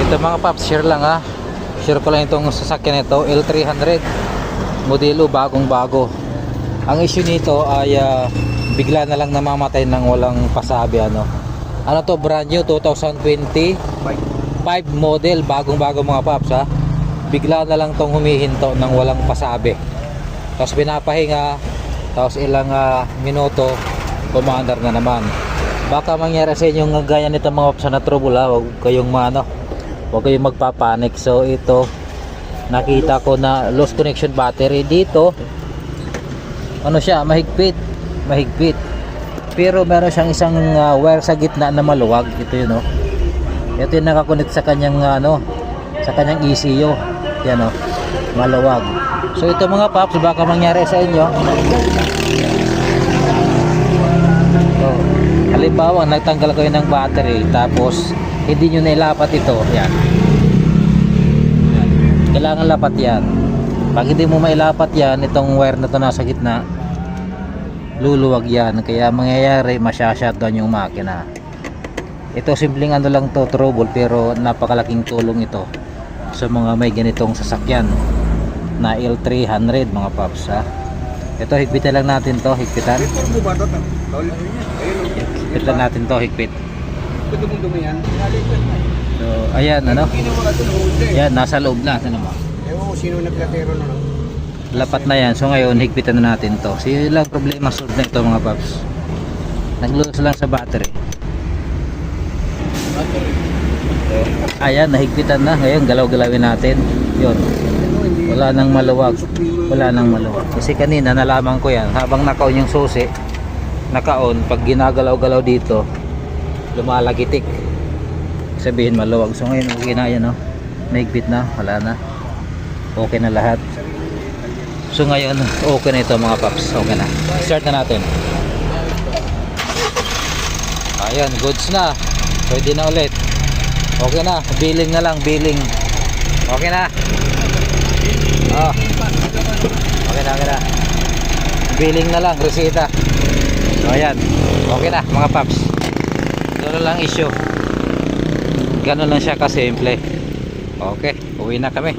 Ito mga paps, share lang ha. Share ko lang itong sasakyan nito, L300. Modelo bagong bago. Ang issue nito ay ah, bigla na lang namamatay ng walang pasabi ano. Ano to brand new 2020 5 model bagong bago mga paps ha. Bigla na lang tong humihinto ng walang pasabi. Tapos pinapahinga, tapos ilang ah, minuto, commander na naman. Baka mangyari sa inyo nga gaya nito mga paps na trouble ha. Huwag kayong mano. Huwag kayong magpapanik. So ito, nakita ko na lost connection battery dito. Ano siya, mahigpit. Mahigpit. Pero meron siyang isang ah, wire sa gitna na maluwag. Ito yun oh. Ito yung nakakonect sa kanyang ano, sa kanyang ECU. Yan oh, maluwag. So ito mga paps, baka mangyari sa inyo. So, halimbawa, nagtanggal kayo ng battery tapos hindi nyo nailapat ito. Yan. Kailangan lapat yan. Pag hindi mo mailapat yan, itong wire na to nasa gitna, luluwag yan. Kaya mangyayari, masyashutdown yung makina. Ito simpleng ano lang to trouble pero napakalaking tulong ito sa mga may ganitong sasakyan na L300 mga paps ha. Ito higpitan lang natin to, higpitan. Report mo ba ito? Tawalin mo niya. Ayun o. Higpit lang natin to, higpit. So ayan ano. Ayan nasa loob na ito naman. Ewan ko sino naglatero na. no? Lapat na yan. So ngayon higpitan na natin to. So yun lang problema solved na ito mga paps. Nag-lose lang sa battery. Ayan, nahigpitan na. Ngayon, galaw-galawin natin. Yun. Wala nang maluwag. Wala nang maluwag. Kasi kanina, nalaman ko yan. Habang nakaon yung susi, nakaon, pag ginagalaw-galaw dito, lumalagitik. Sabihin maluwag. So ngayon, okay na yan, no? Nahigpit na. Wala na. Okay na lahat. So ngayon, okay na ito mga paps. Okay na. Start na natin. Ayan, goods na. Pwede na ulit. Okay na, billing na lang, billing. Okay na. Oh. Okay na, okay na. Billing na lang, resita. So ayan. Okay na, mga paps. Ganun lang issue. Ganun lang siya kasimple. Okay, uwi na kami.